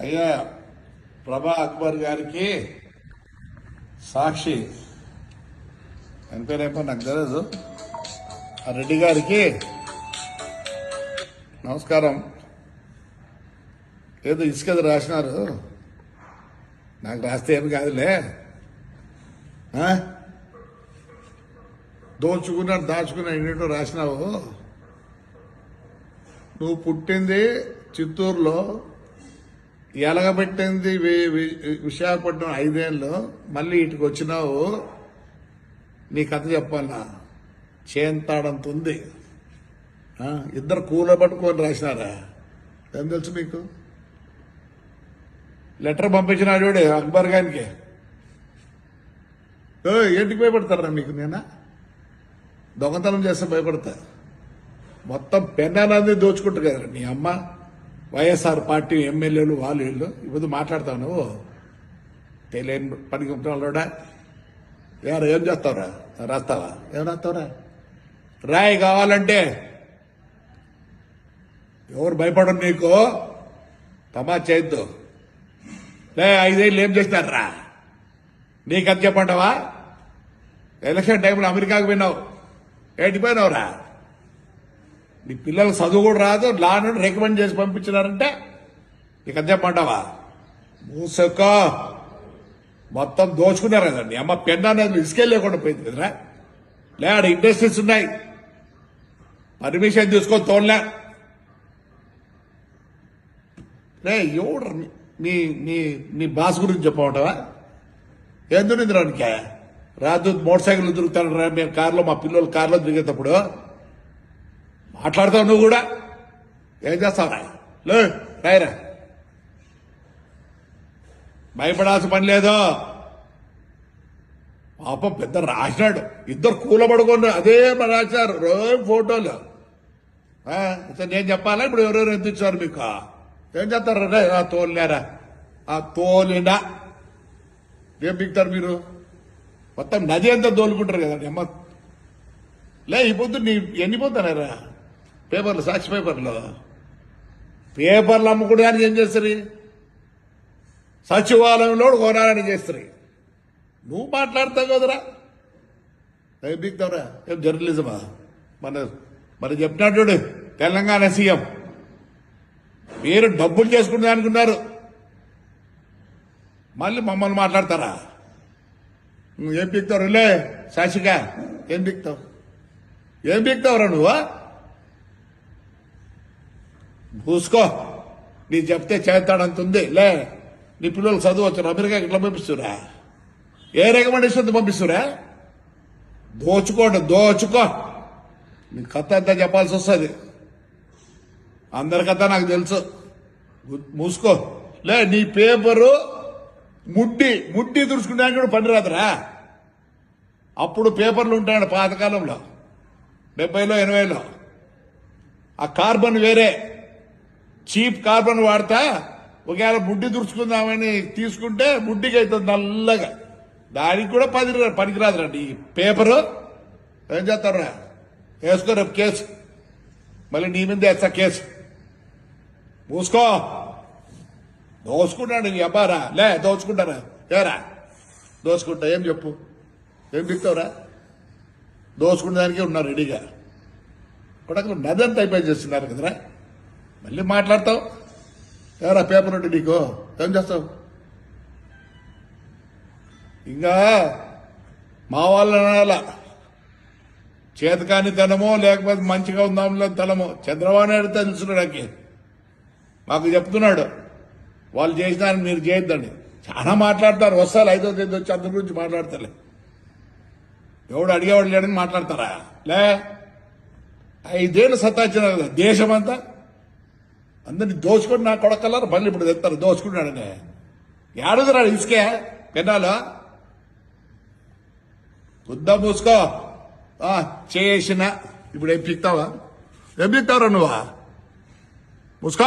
అయ్యా ప్రభా అక్బర్ గారికి సాక్షి. ఆయన పేరేమో నాకు తెలియదు ఆ రెడ్డి గారికి నమస్కారం. ఏదో ఇసుకది రాసినారు. నాకు రాస్తే ఏమి కాదులే. దోచుకున్నాడు దాచుకున్నాడు ఎన్నింటో రాసినావు? నువ్వు పుట్టింది చిత్తూరులో. ఎలగబెట్టింది వి- వి- విశాఖపట్నం ఐదేళ్ళు మళ్ళీ ఇటుకు వచ్చినావు. నీ కథ చెప్పాలా? చేంతాడంత ఉంది. ఇద్దరు కూల పట్టుకొని రాసినారా? ఏం తెలుసు మీకు? లెటర్ పంపించిన చూడు అక్బర్ గారికి. ఏంటికి భయపడతారా మీకు నేనా? దొంగతనం చేస్తే భయపడతా. మొత్తం పెన్నానంది దోచుకుంటారు కదా నీ అమ్మ. వైఎస్ఆర్ పార్టీ ఎమ్మెల్యేలు వాళ్ళు వీళ్ళు. ఇప్పుడు మాట్లాడతావు నువ్వు. తెలియని పనికి ఉంటాడా ఎవరు ఏం చేస్తావురా? రాస్తావా? ఏం రాస్తావురా? రాయి కావాలంటే ఎవరు భయపడరు నీకు? తమా చేయొద్దు. లే ఐదేళ్ళు ఏం చేస్తారా నీకు అది చెప్పంటావా ఎలక్షన్ టైంలో అమెరికాకు పోయినావు. ఏటిపోయినావురా నీ పిల్లలు చదువు కూడా రాదు లా నుండి రికమెండ్ చేసి పంపించినారంటే నీకు అంతే చెప్పంటావా మూసక మొత్తం దోచుకున్నారు కదండి. అమ్మ పెన్ అనేది ఇసుకే లేకుండా పోయింది కదరా? లే ఆడ ఇండస్ట్రీస్ ఉన్నాయి. పర్మిషన్ తీసుకొని తోడలే లే ఎవడు మీ మీ మీ బాస్ గురించి చెప్పమంటావా? ఎందుకు నిద్రానికే రాదు మోటార్ సైకిల్ దొరుకుతాడు రా మేము కార్లో మా పిల్లలు కార్లో దిగేటప్పుడు. మాట్లాడతావు నువ్వు కూడా? ఏం చేస్తావురా లే రాయరా. భయపడాల్సిన పని లేదు. పాపం పెద్ద రాసినాడు. ఇద్దరు కూలబడుకొని అదే రాశారు రోజు ఫోటోలు. నేను చెప్పాలా? ఇప్పుడు ఎవరెవరు ఎంత ఇచ్చారు మీకు? ఏం చేస్తారు? రే ఆ తోలినారా? ఆ తోలినా. ఏం బిగుతారు మీరు? మొత్తం నది అంతా తోలుకుంటారు కదండి అమ్మ లే ఈ పొద్దు నీ ఎన్ని పోతానారా? పేపర్లు సాక్షి పేపర్లు. పేపర్లు అమ్ముకోవడానికి ఏం చేస్తారు? సచివాలయంలో కొనాలని చేస్తారు. నువ్వు మాట్లాడతావు కదరా? ఏం బిగుతావురా ఏం జర్నలిజమా? మన మరి చెప్తున్నాడు చూడు తెలంగాణ సీఎం. మీరు డబ్బులు చేసుకునే అనుకున్నారు మళ్ళీ మమ్మల్ని మాట్లాడతారా? నువ్వు ఏం బిగుతావు లే శాసిక ఏం బిగుతావు ఏం బిగుతావురా నువ్వు పూసుకో నీ చెప్తే చేస్తాడంత ఉంది లే నీ పిల్లలు చదువు వచ్చారు అమెరికా ఇట్లా పంపిస్తురా ఏ రికమెండేషన్ పంపిస్తురా దోచుకోండి దోచుకో. నీ కథ అంతా చెప్పాల్సి వస్తుంది. అందరి కథ నాకు తెలుసు. మూసుకో. లే నీ పేపరు ముడ్డి ముడ్డి దుడుచుకున్నాక కూడా పని రాదురా. అప్పుడు పేపర్లు ఉంటాయండి పాతకాలంలో. డెబ్బైలో ఎనభైలో. ఆ కార్బన్ వేరే. చీప్ కార్బన్ వాడతా ఒకవేళ ముడ్డి దుడుచుకుందామని తీసుకుంటే ముడ్డికి అవుతుంది నల్లగా దానికి కూడా పది పనికిరాదురండి ఈ పేపరు ఏం చేస్తారా వేసుకో రేపు కేసు మళ్ళీ నీ మీద వేస్తా కేసు మూసుకో దోచుకుంటాడు నీ అబ్బారా లే దోచుకుంటారా ఏరా దోచుకుంటా ఏం చెప్పు ఏం చెప్తావురా దోచుకునే దానికే ఉన్నారు రెడీగా కొడకలు నదంతా అయిపోయి చేస్తున్నారు కదరా మళ్ళీ మాట్లాడతావు? ఎవరా పేపర్ ఉంటే నీకు? ఏం చేస్తావు? ఇంకా మా వాళ్ళ అనాల చేతకాని తనమో లేకపోతే మంచిగా ఉందాంలో తనమో చంద్రబాబు నాయుడు తెలుసు నాకు. మాకు చెప్తున్నాడు వాళ్ళు చేసినారని మీరు చేయొద్దండి చాలా మాట్లాడతారు వస్తారు ఐదో తేదీ వచ్చి అందరి గురించి మాట్లాడతారు ఎవడు అడిగేవాడు లేడని మాట్లాడతారా? లే ఐదేళ్ళు సత్తాచ్చినారు కదా దేశమంతా అందరిని దోచుకొని నా కొడకల్లారు మళ్ళీ ఇప్పుడు తెస్తారు? దోచుకున్నాడనే ఏడుగురాడు ఇసుకే? పెన్నాలు గుద్దా మూసుకో. ఆ, చేసిన. ఇప్పుడు ఏం పిక్తావా? ఏం పిక్తావురా నువ్వా? మూసుకో.